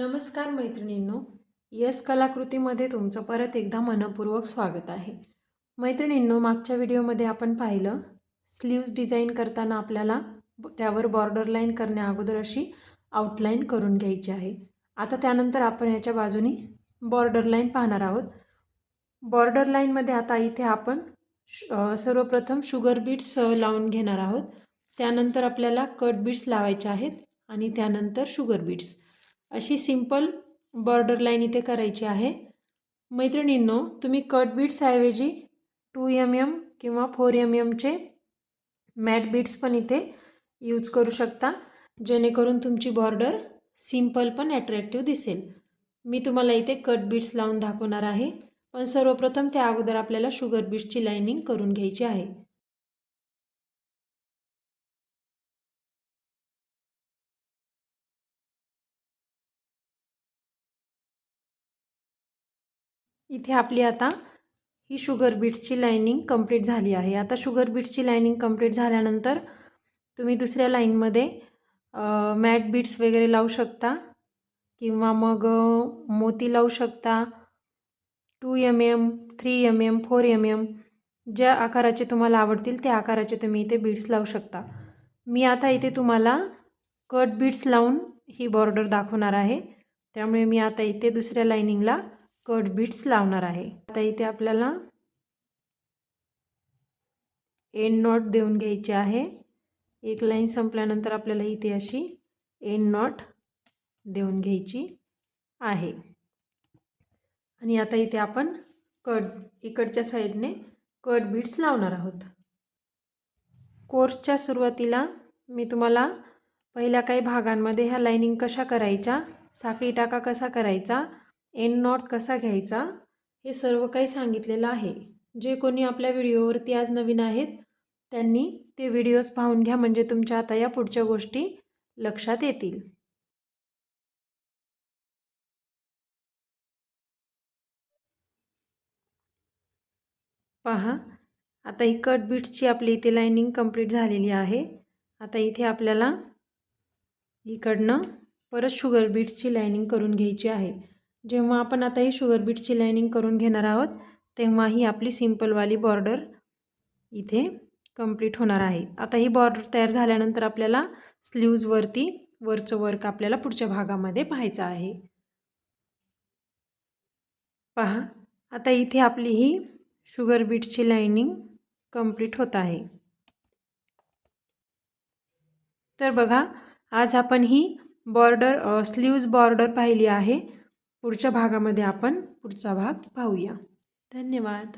नमस्कार मैत्रिणींनो यस कलाकृतीमध्ये तुमचं परत एकदा मनपूर्वक स्वागत आहे. मैत्रिणींनो मागच्या व्हिडिओमध्ये आपण पाहिलं स्लीव्ज डिझाईन करताना आपल्याला त्यावर बॉर्डर लाईन करण्या अगोदर अशी आउटलाईन करून घ्यायची आहे. आता त्यानंतर आपण याच्या बाजूनी बॉर्डर लाईन पाहणार आहोत. बॉर्डर लाईनमध्ये आता इथे आपण श सर्वप्रथम शुगर बीट्स लावून घेणार आहोत. त्यानंतर आपल्याला कट बीट्स लावायचे आहेत आणि त्यानंतर शुगर बीट्स. अशी सिंपल बॉर्डर लाईन इथे करायची आहे. मैत्रिणींनो तुम्ही कट बीट्सऐवजी टू एम एम किंवा फोर एम एमचे मॅट बीट्स पण इथे यूज करू शकता जेणेकरून तुमची बॉर्डर सिंपल पण ॲट्रॅक्टिव्ह दिसेल. मी तुम्हाला इथे कट बीट्स लावून दाखवणार आहे पण सर्वप्रथम त्या अगोदर आपल्याला शुगर बीट्सची लाईनिंग करून घ्यायची आहे. इथे आपली आता ही शुगर बीट्सची लाईनिंग कंप्लीट झाली आहे. आता शुगर बीट्सची लाईनिंग कंप्लीट झाल्यानंतर तुम्ही दुसऱ्या लाईनमध्ये मॅट बीट्स वगैरे लावू शकता किंवा मग मोती लावू शकता. Two M M three M M four M M ज्या आकाराचे तुम्हाला आवडतील त्या आकाराचे तुम्ही इथे बीड्स लावू शकता. मी आता इथे तुम्हाला कट बीड्स लावून ही बॉर्डर दाखवणार आहे. त्यामुळे मी आता इथे दुसऱ्या लाईनिंगला कट बीट्स लावणार आहे. आता इथे आपल्याला एंड नॉट देऊन घ्यायची आहे. एक लाईन संपल्यानंतर आपल्याला इथे अशी एंड नॉट देऊन घ्यायची आहे. आणि आता इथे आपण कट इकडच्या साईडने कट बीट्स लावणार आहोत. कोर्सच्या सुरुवातीला मी तुम्हाला पहिल्या काही भागांमध्ये ह्या लाईनिंग कशा करायच्या साखळी टाका कसा करायचा एंड नॉट कसा घ्यायचा हे सर्व काही सांगितलेलं आहे. जे कोणी आपल्या व्हिडिओवरती आज नवीन आहेत त्यांनी ते व्हिडिओज पाहून घ्या म्हणजे तुमच्या आता या पुढच्या गोष्टी लक्षात येतील. पहा आता ही कट बीट्सची आपली इथे लाईनिंग कंप्लीट झालेली आहे. आता इथे आपल्याला इकडनं परत शुगर बीट्सची लाईनिंग करून घ्यायची आहे. जेव्हा आपण आता ही शुगर बीट्सची लाईनिंग करून घेणार आहोत तेव्हा ही आपली सिम्पलवाली बॉर्डर इथे कंप्लीट होणार आहे. आता ही बॉर्डर तयार झाल्यानंतर आपल्याला स्लीव्जवरती वरचं वर्क आपल्याला पुढच्या भागामध्ये पाहायचं आहे. पहा आता इथे आपली ही शुगर बीट्सची लाईनिंग कंप्लीट होत आहे. तर बघा आज आपण ही बॉर्डर स्लीव्ज बॉर्डर पाहिली आहे. पुढच्या भागामध्ये आपण पुढचा भाग पाहूया. धन्यवाद.